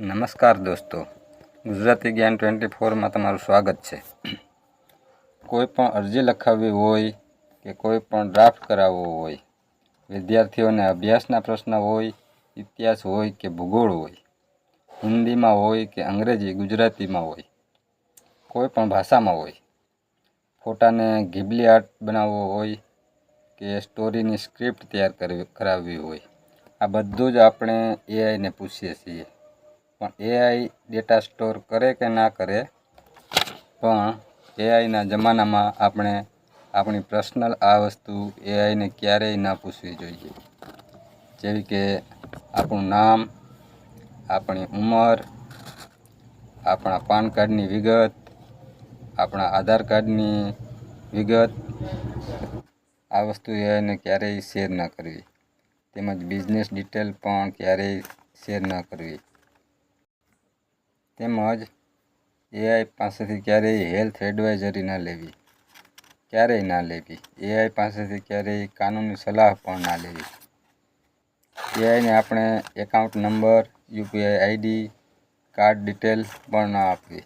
નમસ્કાર દોસ્તો. ગુજરાતી જ્ઞાન ટ્વેન્ટી ફોરમાં તમારું સ્વાગત છે. કોઈ પણ અરજી લખાવવી હોય કે કોઈ પણ ડ્રાફ્ટ કરાવવો હોય, વિદ્યાર્થીઓને અભ્યાસના પ્રશ્ન હોય, ઇતિહાસ હોય કે ભૂગોળ હોય, હિન્દીમાં હોય કે અંગ્રેજી, ગુજરાતીમાં હોય, કોઈ પણ ભાષામાં હોય, ફોટાને ઘીબલી આર્ટ બનાવવો હોય કે સ્ટોરીની સ્ક્રિપ્ટ તૈયાર કરવી, કરાવવી હોય, આ બધું જ આપણે એઆઈને પૂછીએ છીએ. પણ એઆઈ ડેટા સ્ટોર કરે કે ના કરે, પણ એઆઈના જમાનામાં આપણે આપણી પર્સનલ આ વસ્તુ એઆઈને ક્યારેય ના પૂછવી જોઈએ. જેવી કે આપણું નામ, આપણી ઉંમર, આપણા પાન કાર્ડની વિગત, આપણા આધાર કાર્ડની વિગત, આ વસ્તુ એઆઈને ક્યારેય શેર ન કરવી. તેમજ બિઝનેસ ડિટેલ પણ ક્યારેય શેર ન કરવી. તેમજ એઆઈ પાસેથી ક્યારેય હેલ્થ એડવાઇઝરી ન લેવી. ક્યારેય ના લેવી. એઆઈ પાસેથી ક્યારેય કાનૂની સલાહ પણ ના લેવી. એઆઈને આપણે account number UPI ID card detail પણ ન આપવી,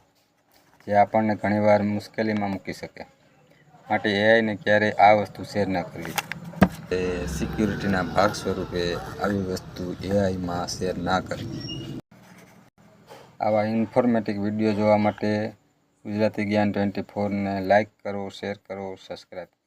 જે આપણને ઘણીવાર મુશ્કેલીમાં મૂકી શકે. માટે એઆઈને ક્યારેય આ વસ્તુ શેર ન કરવી. એ સિક્યુરિટીના ભાગ સ્વરૂપે આવી વસ્તુ એઆઈમાં શેર ના કરવી. આવા ઇન્ફોર્મેટિવ વીડિયો જોવા માટે ગુજરાતી જ્ઞાન ટ્વેન્ટી ફોરને લાઇક કરો શેર કરો સબસ્ક્રાઈબ કરો.